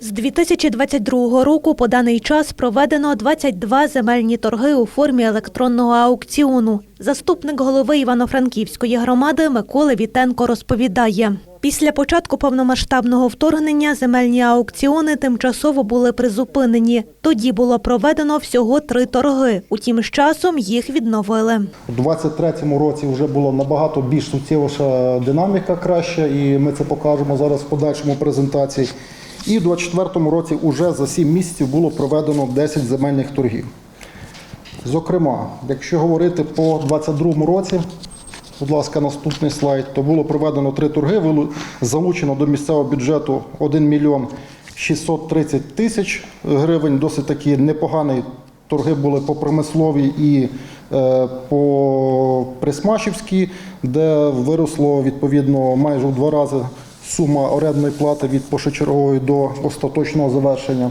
З 2022 року по даний час проведено 22 земельні торги у формі електронного аукціону. Заступник голови Івано-Франківської громади Микола Вітенко розповідає. Після початку повномасштабного вторгнення земельні аукціони тимчасово були призупинені. Тоді було проведено всього три торги. Утім, з часом їх відновили. У 23-му році вже було набагато більш суттєвіша динаміка краща, і ми це покажемо зараз в подальшому презентації. І в 24-му році вже за 7 місяців було проведено 10 земельних торгів. Зокрема, якщо говорити по 22-му році, будь ласка, наступний слайд, то було проведено три торги, залучено до місцевого бюджету 1 мільйон 630 тисяч гривень. Досить такі непогані торги були по промисловій і е, по Присмашівській, де виросло відповідно майже в два рази сума орендної плати від першочергової до остаточного завершення.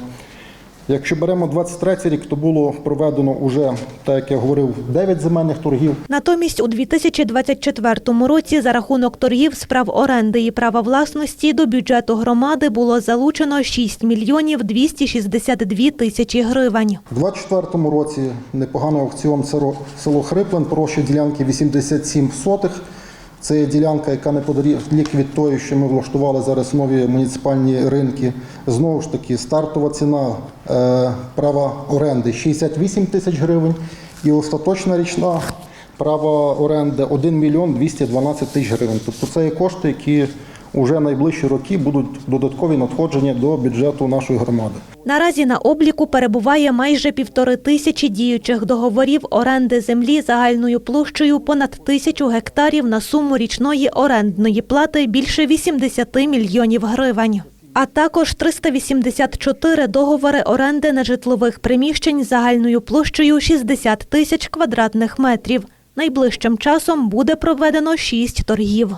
Якщо беремо 23 рік, то було проведено уже, так як я говорив, 9 земельних торгів. Натомість у 2024 році за рахунок торгів справ оренди і права власності до бюджету громади було залучено 6 мільйонів 262 тисячі гривень. У 24 році непоганий аукціон село- село Хриплен, площа ділянки 87 сотих. Це є ділянка, яка неподалік від тої, що ми влаштували зараз нові муніципальні ринки. Знову ж таки, стартова ціна е, права оренди 68 тисяч гривень і остаточна річна права оренди 1 мільйон 212 тисяч гривень. Тобто це є кошти, які вже найближчі роки будуть додаткові надходження до бюджету нашої громади. Наразі на обліку перебуває майже півтори тисячі діючих договорів оренди землі загальною площею понад тисячу гектарів на суму річної орендної плати більше 80 мільйонів гривень. А також 384 договори оренди нежитлових приміщень загальною площею 60 тисяч квадратних метрів. Найближчим часом буде проведено 6 торгів.